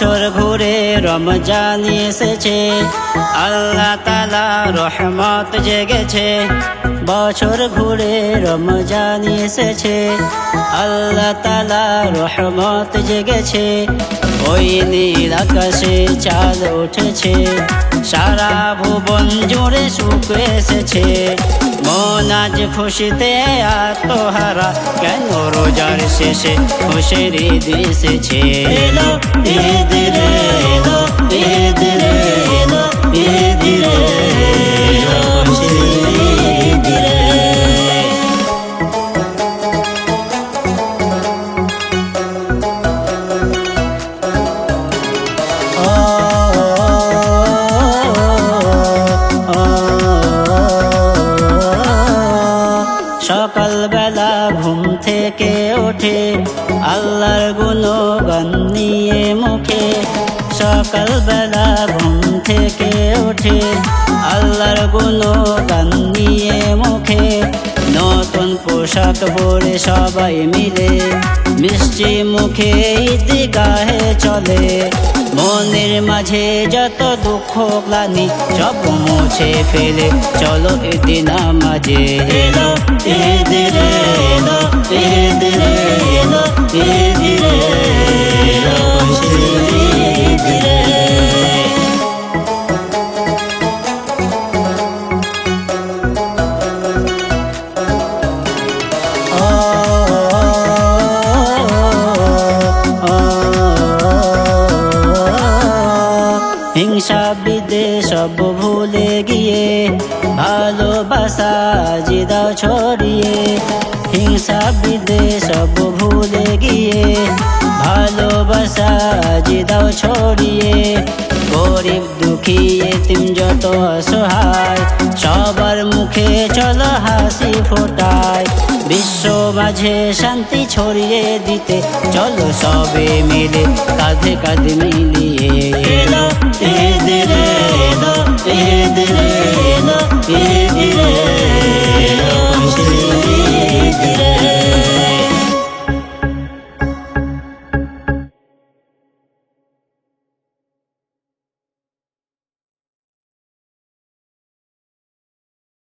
বছর ঘুরে রমজান এসেছে আল্লাহ তালা রহমত জেগেছে। বছর ঘুরে রমজান এসেছে। আল্লাহ তালা রহমত জেগেছে। ওই নীল আকাশে চাঁদ উঠেছে। সারা ভুবন জুড়ে সুখ এসেছে। মন আজ খুশিতে আত্মহারা। কেন রোজার শেষে খুশির এসেছে? এলো রে, এলো সকালবেলা ঘুম থেকে ওঠে, আল্লাহর গুণগান নিয়ে মুখে। সকালবেলা ঘুম থেকে ওঠে, আল্লাহর গুণগান নিয়ে মুখে। নতুন পোশাক পরে সবাই মিলে, মিষ্টি মুখে ঈদগাহে চলে। মনের মাঝে যত দুঃখ, গ্লানি সব মুছে ফেলে। চলো এদিন মাঝে এলো ঈদ রে এলো ঈদ এলো ঈদ হিংসা বিদ্বেষ সব ভুলে গিয়ে, ভালোবাসা জিদাও ছড়িয়ে। হিংসা বিদ্বেষ সব ভুলে গিয়ে, ভালোবাসা জিদাও ছড়িয়ে। গরিব দুঃখী এতিম যত অসহায়, সবার মুখে চলো হাসি ফোটায়। বিশ্ব মাঝে শান্তি ছড়িয়ে দিতে চলো সবে মিলে, কাঁধে কাঁধে see.